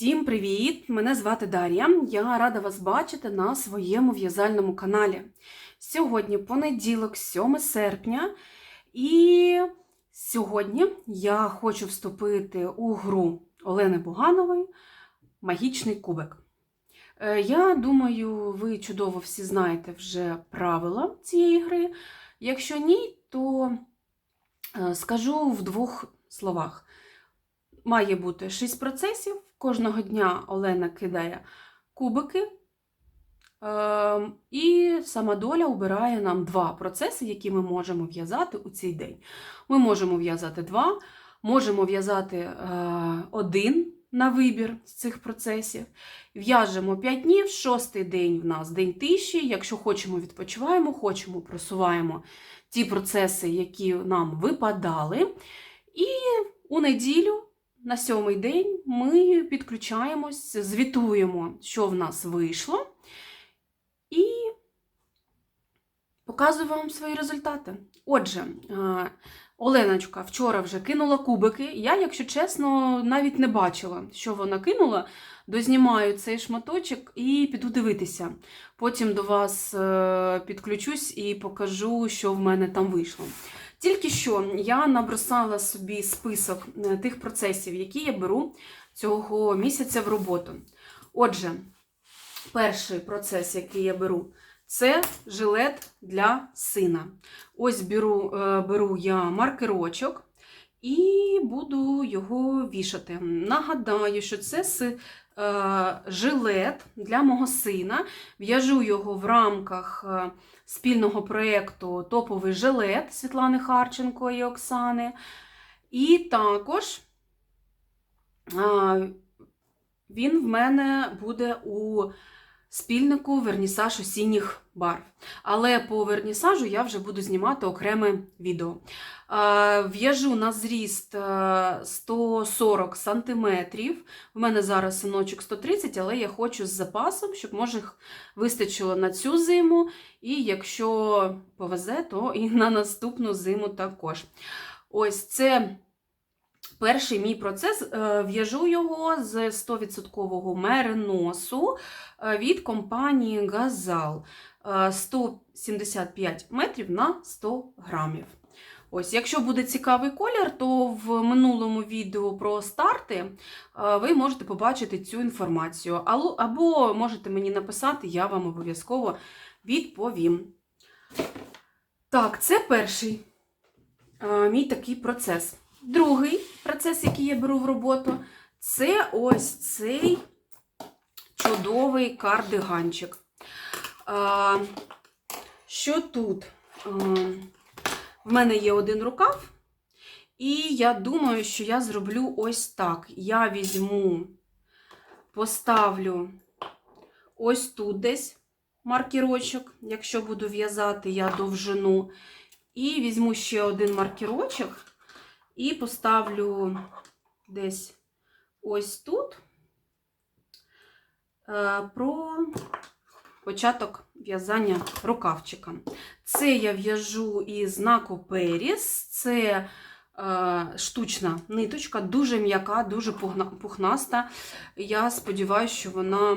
Всім привіт! Мене звати Дар'я. Я рада вас бачити на своєму в'язальному каналі. Сьогодні понеділок, 7 серпня, і сьогодні я хочу вступити у гру Олени Буганової Магічний кубик. Е, Я думаю, ви чудово всі знаєте вже правила цієї гри. Якщо ні, то е, скажу в двох словах. Має бути 6 процесів. Кожного дня Олена кидає кубики. Ем, І сама доля обирає нам два процеси, які ми можемо в'язати у цей день. Ми можемо в'язати два, можемо в'язати е, один на вибір з цих процесів. В'яжемо 5 днів, шостий день в нас день тиші. Якщо хочемо, відпочиваємо, хочемо, просуваємо ті процеси, які нам випадали. І у неділю. На сьомий день ми підключаємось, звітуємо, що в нас вийшло, і показую вам свої результати. Отже, е, Оленочка вчора вже кинула кубики. Я, якщо чесно, навіть не бачила, що вона кинула. Дознімаю цей шматочок і піду дивитися. Потім до вас е, підключусь і покажу, що в мене там вийшло. Тільки що я набросала собі список е, тих процесів, які я беру цього місяця в роботу. Отже, перший процес, який я беру, це жилет для сина. Ось беру, е, беру я маркерочок і буду його вішати. Нагадаю, що це жилет для мого сина. В'яжу його в рамках. е, спільного проєкту Топовий жилет Світлани Харченко і Оксани. І також а, він в мене буде у спільнику Вернісаж осінніх барв. Але по вернісажу я вже буду знімати окреме відео. В'яжу на зріст е, 140 см. У мене зараз синочок 130 але я хочу з запасом, щоб може вистачило на цю зиму. І якщо повезе, то і на наступну зиму також. Ось це перший мій процес. Е, В'яжу його з 100% мериносу е, від компанії Газал. Е, 175 метрів на 100 грамів. Ось, якщо буде цікавий колір, то в минулому відео про старти е, ви можете побачити цю інформацію. Або можете мені написати, я вам обов'язково відповім. Так, це перший е, мій такий процес. Другий процес, який я беру в роботу, це ось цей чудовий кардиганчик. Що тут? В мене є один рукав, і я думаю, що я зроблю ось так. Я візьму, поставлю ось тут десь маркерочок, якщо буду в'язати я довжину. І візьму ще один маркерочок і поставлю десь ось тут е, про початок в'язання рукавчика. Це я в'яжу із знаку Періс. Це е, штучна ниточка, дуже м'яка, дуже пухнаста. Я сподіваюся, що вона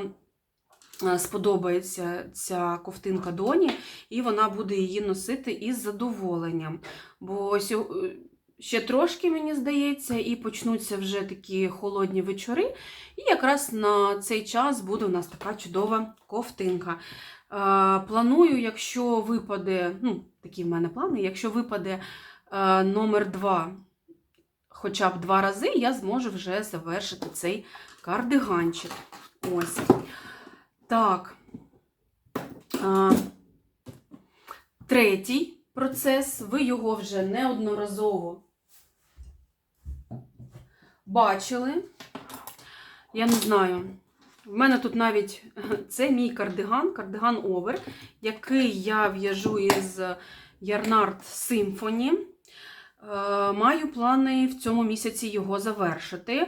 е, сподобається ця ковтинка доні, і вона буде її носити із задоволенням. Бо ще трошки, мені здається, і почнуться вже такі холодні вечори. І якраз на цей час буде у нас така чудова ковтинка. Е, Планую, якщо випаде, ну, такі в мене плани, якщо випаде е, номер 2 хоча б два рази, я зможу вже завершити цей кардиганчик. Ось. Так. А, третій процес. Ви його вже неодноразово бачили. Я не знаю. В мене тут навіть це мій кардиган, кардиган овер, який я в'яжу із Yarnard Symphony. Е, Маю плани в цьому місяці його завершити, е,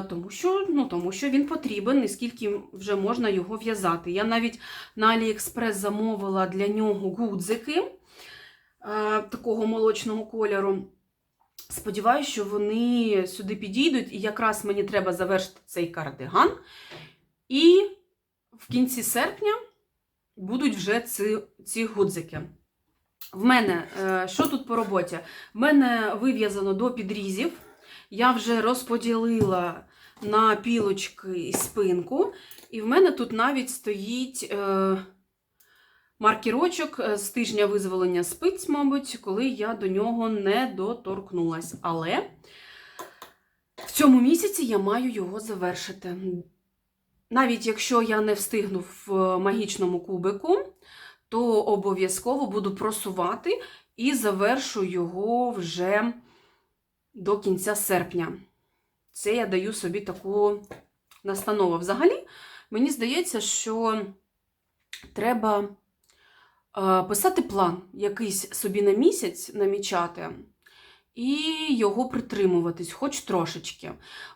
тому що, ну, тому що він потрібен, і скільки вже можна його в'язати. Я навіть на AliExpress замовила для нього гудзики е, такого молочного кольору. Сподіваюся, що вони сюди підійдуть, і якраз мені треба завершити цей кардиган. І в кінці серпня будуть вже ці, ці гудзики. В мене, е, що тут по роботі? В мене вив'язано до підрізів. Я вже розподілила на пілочки і спинку. І в мене тут навіть стоїть е, маркірочок е, з тижня визволення спиць, мабуть, коли я до нього не доторкнулась. Але в цьому місяці я маю його завершити. Навіть якщо я не встигну в магічному кубику, то обов'язково буду просувати і завершу його вже до кінця серпня. Це я даю собі таку настанову. Взагалі, мені здається, що треба е, писати план якийсь собі на місяць намічати. І його притримуватись, хоч трошечки.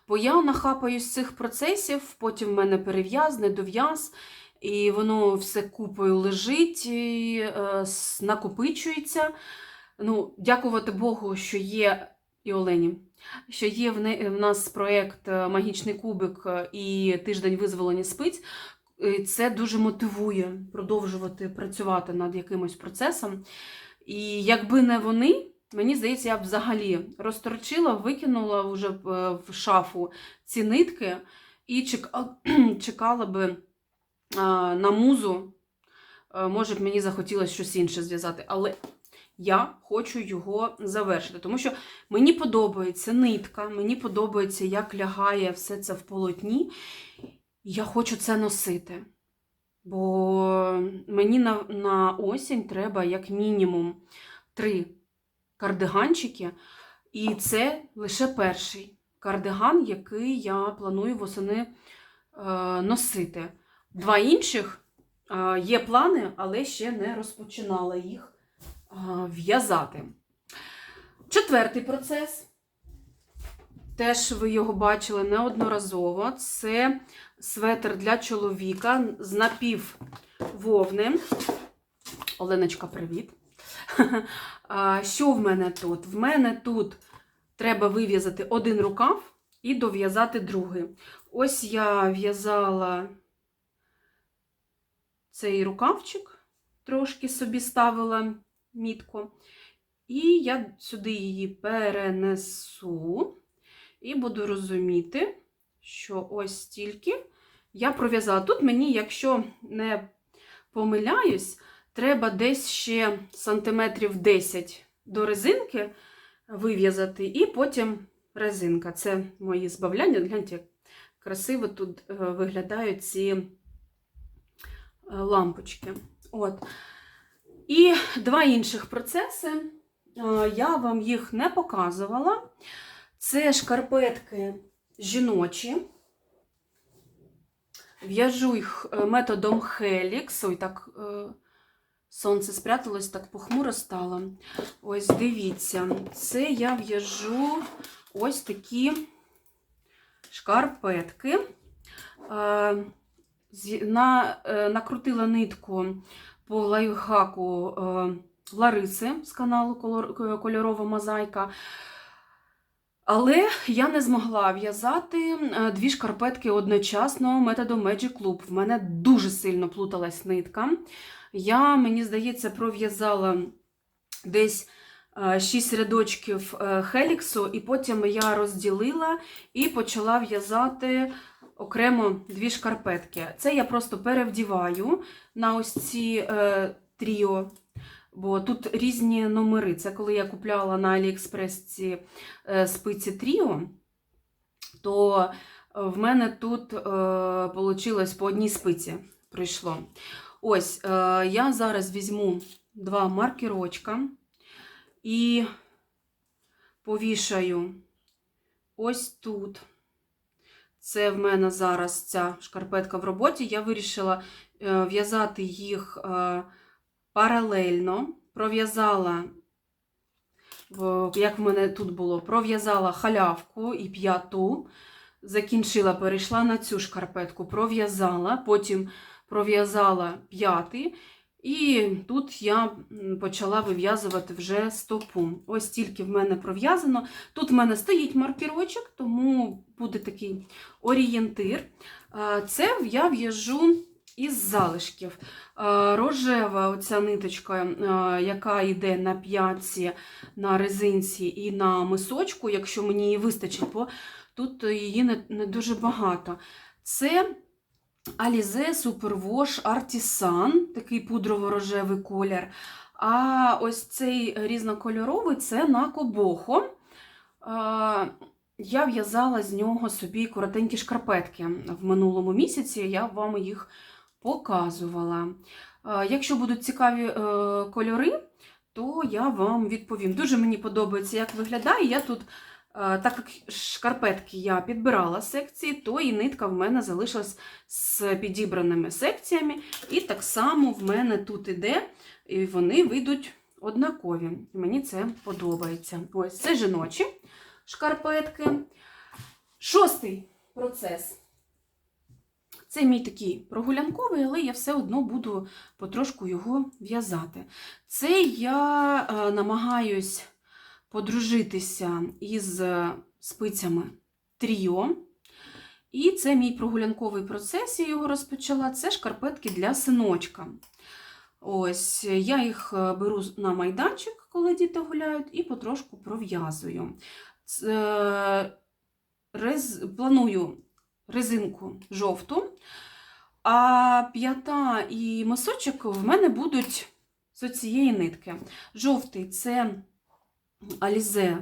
Бо я нахапаюсь цих процесів, потім в мене перев'яз, недов'яз, і воно все купою лежить, і, е, накопичується. Ну, дякувати Богу, що є і Олені, що є в, не, в нас проєкт е, Магічний кубик е, і тиждень визволення спиць. І Це дуже мотивує продовжувати працювати над якимось процесом. І якби не вони, мені здається, я б взагалі розторчила, викинула вже е, в шафу ці нитки і чекала би на музу. Е, Може б мені захотілося щось інше зв'язати, але я хочу його завершити, тому що мені подобається нитка, мені подобається, як лягає все це в полотні. Я хочу це носити. Бо мені на, на осінь треба як мінімум три кардиганчики, і це лише перший кардиган, який я планую восени е, носити. Два інших е, є плани, але ще не розпочинала їх е, в'язати. Четвертий процес. Теж ви його бачили неодноразово. Це светр для чоловіка з напів напіввовни. Оленочка, привіт. Що в мене тут? В мене тут треба вив'язати один рукав і дов'язати другий. Ось я в'язала цей рукавчик, трошки собі ставила мітку. І я сюди її перенесу і буду розуміти, що ось стільки я пров'язала. Тут мені, якщо не помиляюсь, треба десь ще сантиметрів 10 до резинки вив'язати, і потім резинка. Це мої збавляння. Гляньте, як красиво тут е, виглядають ці е, лампочки. От. І два інших процеси. Е, Я вам їх не показувала. Це шкарпетки жіночі. В'яжу їх е, методом Helix. Ой, так е, сонце спряталось, так похмуро стало. Ось дивіться, це я в'яжу ось такі шкарпетки. Е, на, накрутила нитку по лайфхаку Лариси з каналу Кольорова мозаїка. Але я не змогла в'язати е, дві шкарпетки одночасно методом Magic Loop. В мене дуже сильно плуталась нитка. Я, мені здається, пров'язала десь 6 рядочків е, хеліксу, і потім я розділила і почала в'язати окремо дві шкарпетки. Це я просто перевдіваю на ось ці е, тріо. Бо тут різні номери. Це коли я купляла на Аліекспрес ці е, спиці Тріо, то е, в мене тут вийшло по одній спиці прийшло. Ось, е, я зараз візьму два маркерочка і повішаю ось тут. Це в мене зараз ця шкарпетка в роботі. Я вирішила е, в'язати їх е, паралельно. Пров'язала, як в мене тут було, пров'язала халявку і п'яту, закінчила, перейшла на цю шкарпетку, пров'язала, потім пров'язала п'ятий І тут я почала вив'язувати вже стопу. Ось тільки в мене пров'язано. Тут в мене стоїть маркерочок, тому буде такий орієнтир. Це я в'яжу із залишків. Е, Рожева оця ниточка, е, яка йде на п'ятці, на резинці і на мисочку, якщо мені її вистачить, бо тут її не, дуже багато. Це Alize Superwash Artisan, такий пудрово-рожевий колір. А ось цей різнокольоровий це на кобохо. Е, Я в'язала з нього собі коротенькі шкарпетки в минулому місяці, я вам їх показувала. Е, Якщо будуть цікаві е, кольори, то я вам відповім. Дуже мені подобається, як виглядає. Я тут, е, так як шкарпетки я підбирала секції, то і нитка в мене залишилась з підібраними секціями. І так само в мене тут іде, і вони вийдуть однакові. Мені це подобається. Ось це жіночі шкарпетки. Шостий процес. Це мій такий прогулянковий, але я все одно буду потрошку його в'язати. Це я е, намагаюсь подружитися із е, спицями тріо. І це мій прогулянковий процес, я його розпочала. Це шкарпетки для синочка. Ось, я їх е, беру на майданчик, коли діти гуляють, і потрошку пров'язую. Планую резинку жовту, а п'ята і мисочок в мене будуть з цієї нитки. Жовтий це Alize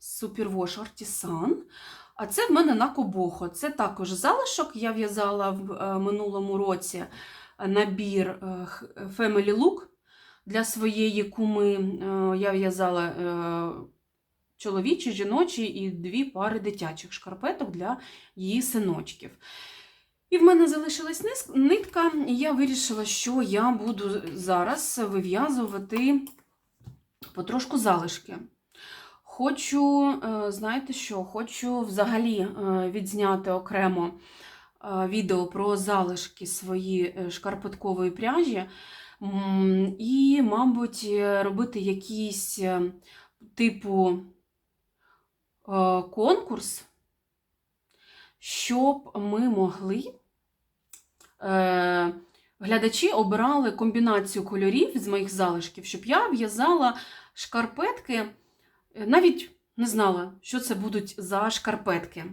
Superwash Artisan. А це в мене на кобохо. Це також залишок. Я в'язала в е, минулому році набір е, Family Look для своєї куми. Е, Я в'язала чоловічі, жіночі і дві пари дитячих шкарпеток для її синочків. І в мене залишилась нитка, і я вирішила, що я буду зараз вив'язувати потрошку залишки. Хочу, е, знаєте що, хочу взагалі е, відзняти окремо е, відео про залишки свої шкарпеткової пряжі. І, мабуть, робити якийсь е, типу конкурс, щоб ми могли. е, Глядачі обирали комбінацію кольорів з моїх залишків, щоб я в'язала шкарпетки, е, навіть не знала, що це будуть за шкарпетки.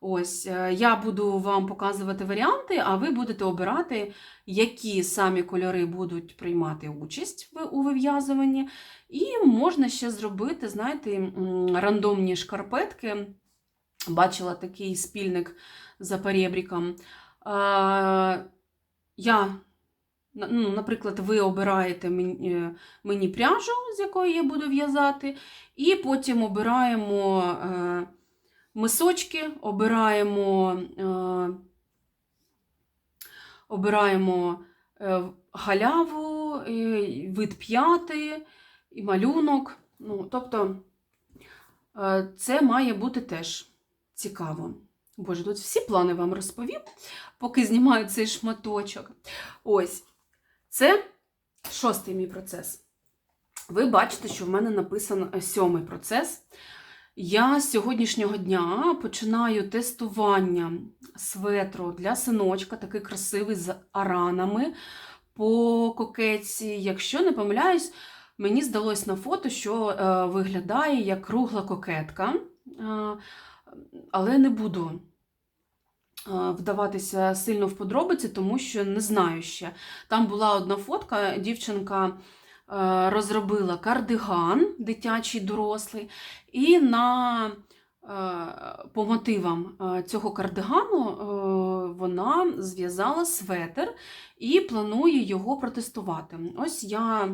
Ось, е, я буду вам показувати варіанти, а ви будете обирати, які самі кольори будуть приймати участь у вив'язуванні. І можна ще зробити, знаєте, рандомні шкарпетки. Бачила такий спільник за перебріком. Я, ну, наприклад, ви обираєте мені, е, мені пряжу, з якої я буду в'язати, і потім обираємо е, мисочки, обираємо, е, обираємо е, халяву, е, вид п'яти і малюнок. Ну, тобто це має бути теж цікаво. Боже, тут всі плани вам розповім, поки знімаю цей шматочок. Ось, це шостий мій процес. Ви бачите, що в мене написано сьомий процес. Я з сьогоднішнього дня починаю тестування светру для синочка, такий красивий з аранами по кокетці. Якщо не помиляюсь, мені здалось на фото, що е, виглядає як кругла кокетка. Е, але не буду е, вдаватися сильно в подробиці, тому що не знаю ще. Там була одна фотка, дівчинка розробила кардиган дитячий дорослий, і на, е, по мотивам е, цього кардигану е, вона зв'язала светр і планує його протестувати. Ось я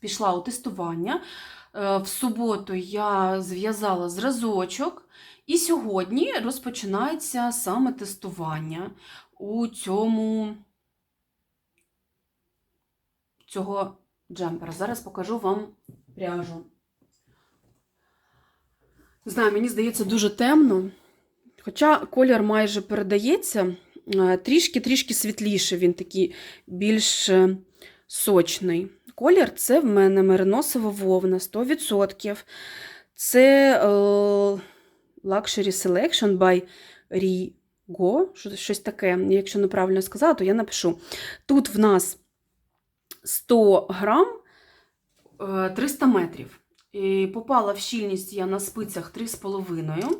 пішла у тестування. Е, В суботу я зв'язала зразочок, і сьогодні розпочинається саме тестування у цьому цього джемпера. Зараз покажу вам пряжу. Знаю, мені здається дуже темно. Хоча колір майже передається, трішки-трішки світліше, він такий більш е, сочний. Колір це в мене мериносова вовна 100%. Це е, Luxury Selection by Rigo, що- щось таке. Якщо неправильно сказала, то я напишу. Тут в нас 100 грам е, 300 метрів. І попала в щільність я на спицях 3,5.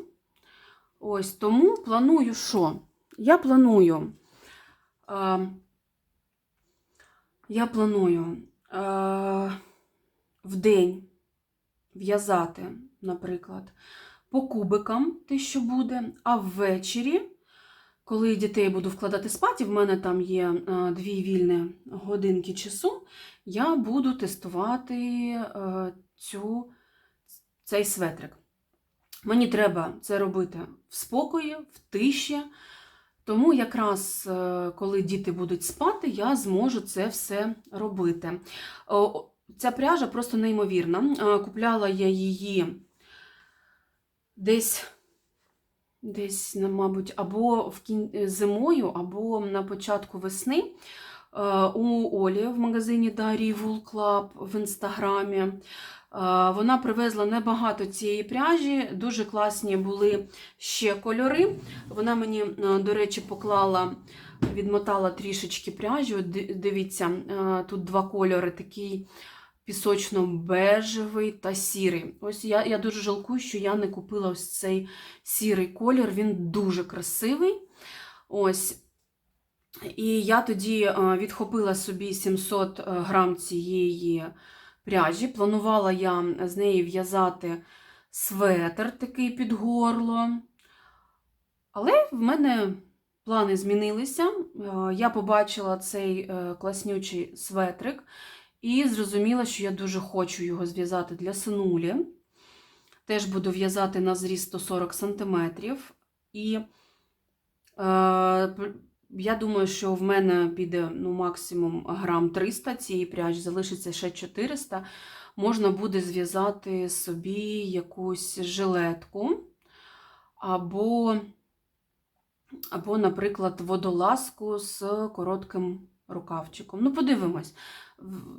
Ось тому планую що? Я планую. Е, я планую е, в день в'язати, наприклад, по кубикам те, що буде, а ввечері, коли дітей буду вкладати спати, в мене там є е, дві вільні годинки часу, я буду тестувати е, цю, цей светрик. Мені треба це робити в спокої, в тиші. Тому якраз е, коли діти будуть спати, я зможу це все робити. Ця пряжа просто неймовірна. Купляла я її десь, десь, мабуть, або в кін... зимою, або на початку весни е, у Олі в магазині Дарі Wool Club в інстаграмі. Е, Вона привезла небагато цієї пряжі, дуже класні були ще кольори. Вона мені, е, до речі, поклала, відмотала трішечки пряжі. Дивіться, е, тут два кольори, такий пісочно-бежевий та сірий. Ось я, я дуже жалкую, що я не купила ось цей сірий колір. Він дуже красивий. Ось. І я тоді е, відхопила собі 700 грам цієї пряжі. Планувала я з неї в'язати светр такий під горло. Але в мене плани змінилися. Е, Я побачила цей е, класнючий светрик і зрозуміла, що я дуже хочу його зв'язати для синулі. Теж буду в'язати на зріз 140 см. І е, я думаю, що в мене піде ну, максимум грам 300 цієї пряжі, залишиться ще 400. Можна буде зв'язати собі якусь жилетку або, або, наприклад, водолазку з коротким рукавчиком. Ну, подивимось.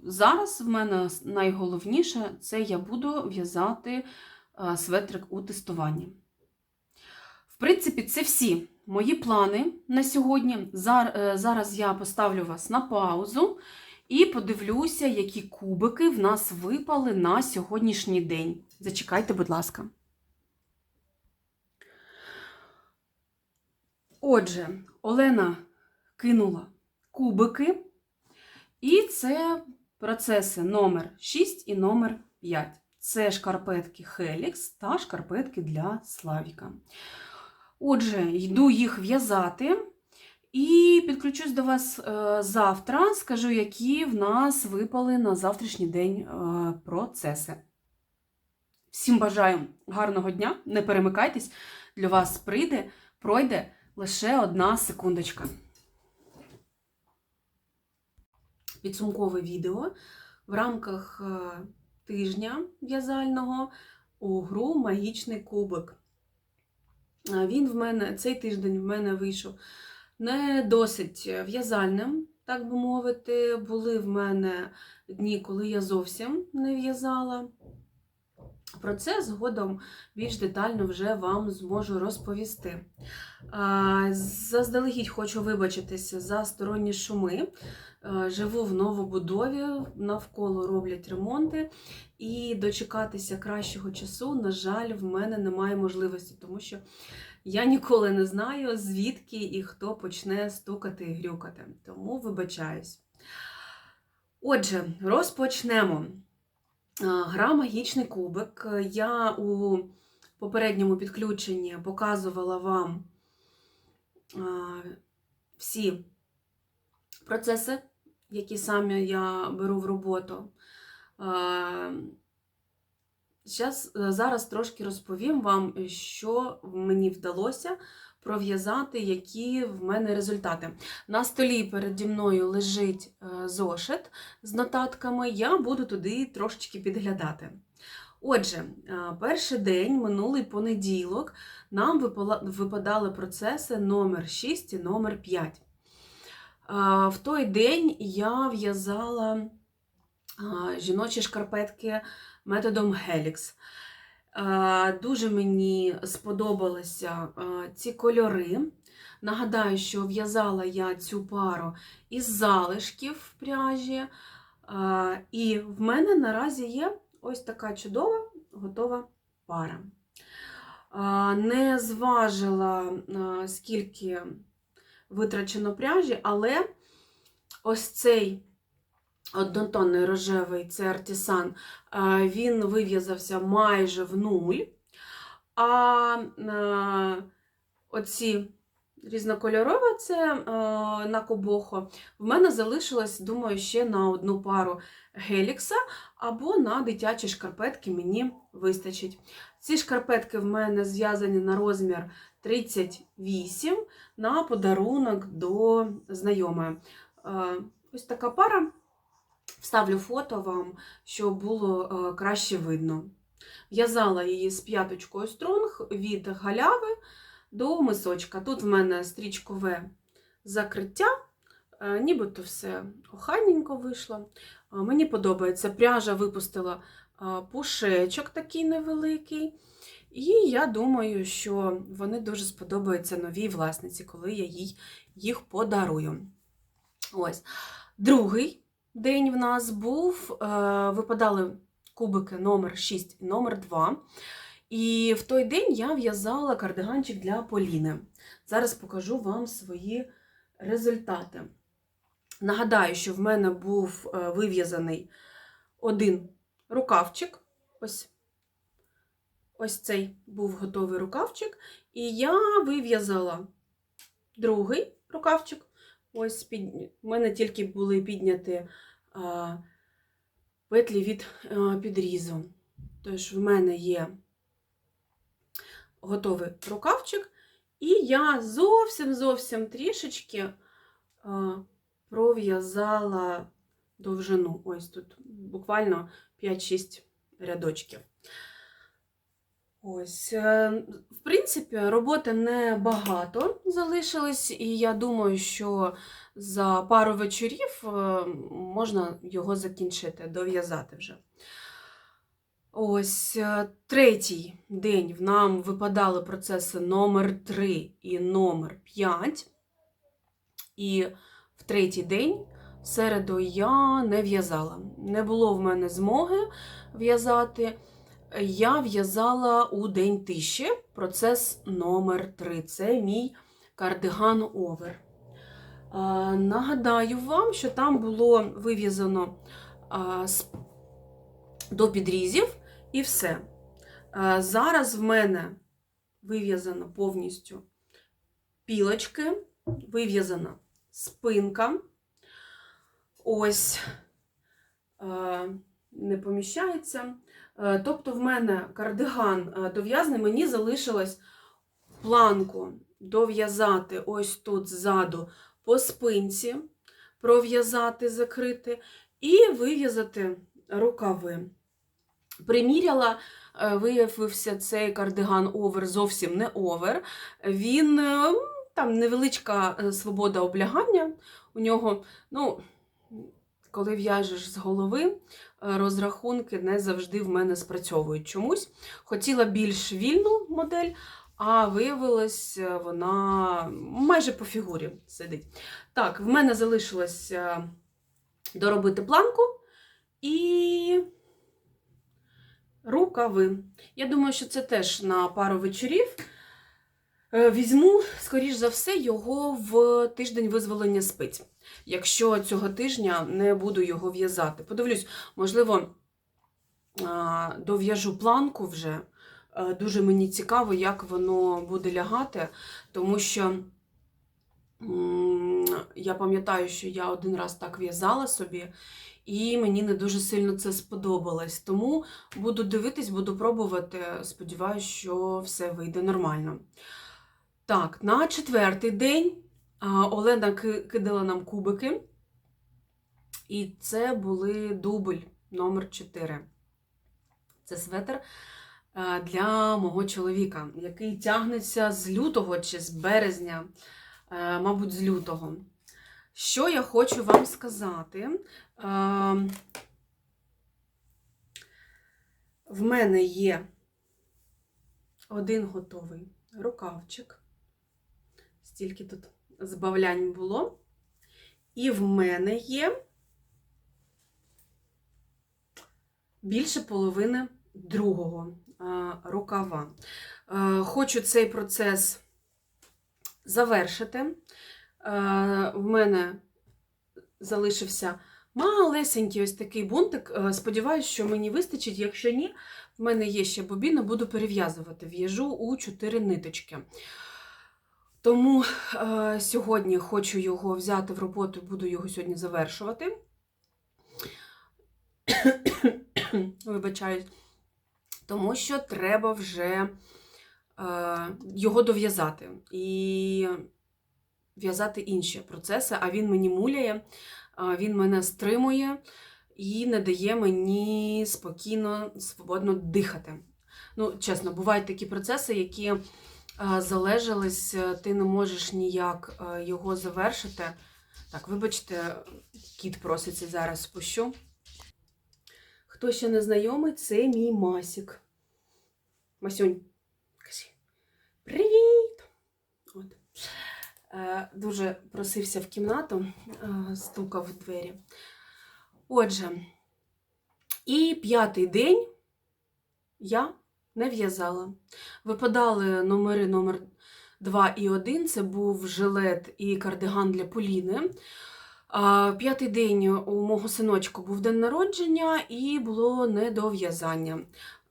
Зараз в мене найголовніше це я буду в'язати е, светрик у тестуванні. В принципі, це всі мої плани на сьогодні. Е, Зараз я поставлю вас на паузу і подивлюся, які кубики в нас випали на сьогоднішній день. Зачекайте, будь ласка. Отже, Олена кинула кубики, і це процеси номер 6 і номер 5. Це шкарпетки Helix та шкарпетки для Славіка. Отже, йду їх в'язати. І підключусь до вас е, завтра. Скажу, які в нас випали на завтрашній день е, процеси. Всім бажаю гарного дня, не перемикайтесь, для вас прийде, пройде лише одна секундочка. Підсумкове відео в рамках е, тижня в'язального у гру Магічний кубик. Е, Він в мене цей тиждень в мене вийшов не досить в'язальним, так би мовити. Були в мене дні, коли я зовсім не в'язала. Про це згодом більш детально вже вам зможу розповісти. Заздалегідь хочу вибачитися за сторонні шуми. Е, Живу в новобудові, навколо роблять ремонти, і дочекатися кращого часу, на жаль, в мене немає можливості, тому що я ніколи не знаю, звідки і хто почне стукати і грюкати. Тому вибачаюсь. Отже, розпочнемо. Гра магічний кубик. Я у попередньому підключенні показувала вам всі процеси, які саме я беру в роботу. Щас, зараз трошки розповім вам, що мені вдалося пров'язати, які в мене результати. На столі переді мною лежить е, зошит з нотатками, я буду туди трошечки підглядати. Отже, перший день, минулий понеділок, нам випадали процеси номер 6 і номер 5. В той день я в'язала жіночі шкарпетки методом Helix. А, Дуже мені сподобалися ці кольори. Нагадаю, що в'язала я цю пару із залишків пряжі. І в мене наразі є ось така чудова готова пара. Не зважила, скільки витрачено пряжі, але ось цей однотонний рожевий це артісан, а, він вив'язався майже в нуль. А оці різнокольорове це на кобохо, в мене залишилось, думаю, ще на одну пару гелікса або на дитячі шкарпетки мені вистачить. Ці шкарпетки в мене зв'язані на розмір 38 на подарунок до знайомої. Ось така пара. Вставлю фото вам, щоб було е, краще видно. В'язала її з п'яточкою стронг від галяви до мисочка. Тут в мене стрічкове закриття, е, нібито все охайненько вийшло. Мені подобається. Пряжа випустила пушечок такий невеликий. І я думаю, що вони дуже сподобаються новій власниці, коли я їй їх подарую. Ось. Другий день в нас був, е, випадали кубики номер 6 і номер 2. І в той день я в'язала кардиганчик для Поліни. Зараз покажу вам свої результати. Нагадаю, що в мене був е, вив'язаний один рукавчик. Ось, ось цей був готовий рукавчик. І я вив'язала другий рукавчик. Ось під... У мене тільки були підняті а, петлі від а, підрізу. Тож в мене є готовий рукавчик, і я зовсім-зовсім трішечки а, пров'язала довжину. Ось тут буквально 5-6 рядочків. Ось, е, в принципі, роботи небагато залишилось, і я думаю, що за пару вечорів е, можна його закінчити, дов'язати вже. Ось е, третій день нам випадали процеси номер 3 і номер 5. І в третій день, в середу, я не в'язала. Не було в мене змоги в'язати. Я в'язала у день тиші процес номер 3. Це мій кардиган овер. Нагадаю вам, що там було вив'язано до підрізів і все. Зараз в мене вив'язано повністю пілочки, вив'язана спинка. Ось не поміщається. Е, Тобто в мене кардиган е, дов'язаний, мені залишилось планку дов'язати ось тут ззаду по спинці, пров'язати, закрити, і вив'язати рукави. Приміряла, е, виявився цей кардиган овер зовсім не овер. Він там невеличка свобода облягання. У нього, ну, коли в'яжеш з голови, е, розрахунки не завжди в мене спрацьовують чомусь. Хотіла більш вільну модель, а виявилось, е, вона майже по фігурі сидить. Так, в мене залишилось доробити планку і рукави. Я думаю, що це теж на пару вечорів. Е, Візьму, скоріш за все, його в тиждень визволення спиць, якщо цього тижня не буду його в'язати. Подивлюсь, можливо, дов'яжу планку вже. Е, Дуже мені цікаво, як воно буде лягати, тому що я пам'ятаю, що я один раз так в'язала собі, і мені не дуже сильно це сподобалось. Тому буду дивитись, буду пробувати. Сподіваюся, що все вийде нормально. Так, на четвертий день Олена кидала нам кубики, і це були дубль номер 4. Це светр е, для мого чоловіка, який тягнеться з лютого чи з березня, е, мабуть, з лютого. Що я хочу вам сказати? Е, В мене є один готовий рукавчик. Стільки тут збавлянь було. І в мене є більше половини другого рукава. Хочу цей процес завершити. В мене залишився малесенький ось такий бунтик. Сподіваюсь, що мені вистачить. Якщо ні, в мене є ще бобіна, буду перев'язувати. В'яжу у 4 ниточки. Тому е, сьогодні хочу його взяти в роботу, буду його сьогодні завершувати. Вибачаюсь. Тому що треба вже е, його дов'язати і в'язати інші процеси, а він мені муляє, він мене стримує і не дає мені спокійно, свободно дихати. Ну, чесно, бувають такі процеси, які залежались, е, ти не можеш ніяк е, його завершити. Так, вибачте, кіт проситься зараз спущу. Хто ще не знайомий, це мій Масік. Масюнь, кажи. Привіт! От. Е, дуже просився в кімнату, стукав в двері. Отже, і п'ятий день я не в'язала. Випадали номери номер 2 і 1, це був жилет і кардиган для Поліни. П'ятий день у мого синочка був день народження і було недов'язання.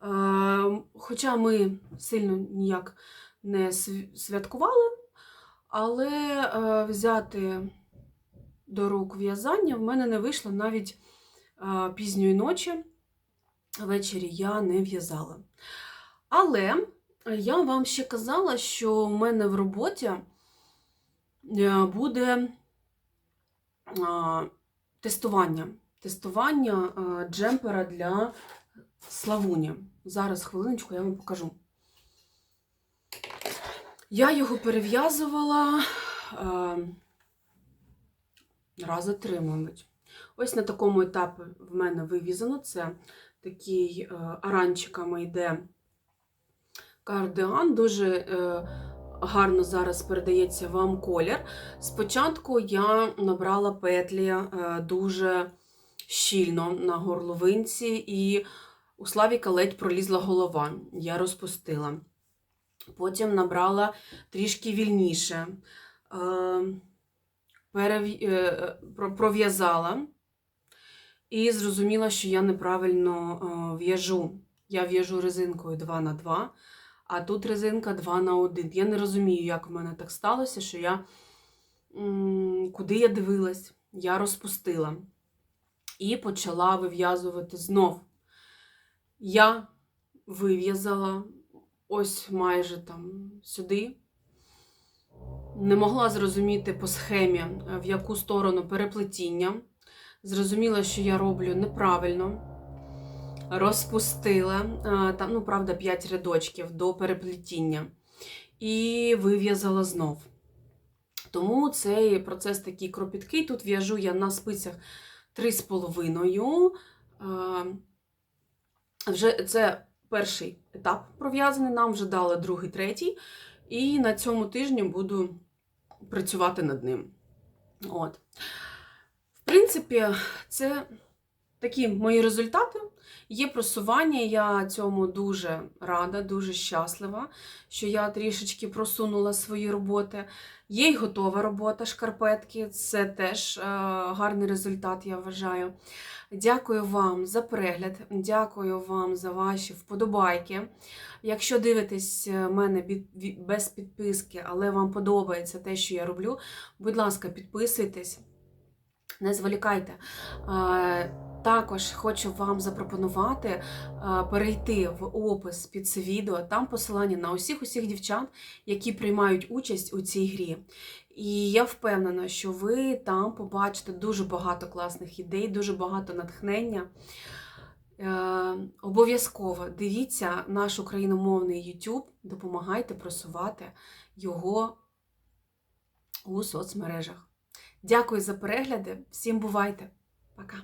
Е, Хоча ми сильно ніяк не святкували, але взяти до рук в'язання в мене не вийшло навіть пізньої ночі. Ввечері я не в'язала. Але я вам ще казала, що у мене в роботі е, буде тестування. Тестування джемпера для Славуні. Зараз хвилиночку я вам покажу. Я його перев'язувала рази три, мабуть. Ось на такому етапі в мене вивізано. Це такий е, аранчиками йде кардиган. Дуже е, гарно зараз передається вам колір. Спочатку я набрала петлі е, дуже щільно на горловинці, і у Славіка ледь пролізла голова. Я розпустила. Потім набрала трішки вільніше, е, пров'язала і зрозуміла, що я неправильно в'яжу. Я в'яжу резинкою 2 на 2 а тут резинка 2 на 1. Я не розумію, як в мене так сталося, що я куди я дивилась, я розпустила і почала вив'язувати знов. Я вив'язала ось майже там сюди. Не могла зрозуміти по схемі, в яку сторону переплетіння. Зрозуміла, що я роблю неправильно розпустила, там, ну, правда, 5 рядочків до переплетіння, і вив'язала знов. Тому цей процес такий кропіткий. Тут в'яжу я на спицях 3,5. Вже це перший етап пров'язаний, нам вже дали другий, третій. І на цьому тижні буду працювати над ним. От. В принципі, це такі мої результати. Є просування, я цьому дуже рада, дуже щаслива, що я трішечки просунула свої роботи. Є й готова робота, шкарпетки, це теж е, гарний результат, я вважаю. Дякую вам за перегляд, дякую вам за ваші вподобайки. Якщо дивитесь е, мене без підписки, але вам подобається те, що я роблю, будь ласка, підписуйтесь, не зволікайте. Також хочу вам запропонувати е, перейти в опис під це відео. Там посилання на усіх усіх дівчат, які приймають участь у цій грі. І я впевнена, що ви там побачите дуже багато класних ідей, дуже багато натхнення. Е, обов'язково дивіться наш україномовний YouTube, допомагайте просувати його у соцмережах. Дякую за перегляди. Всім бувайте. Пока.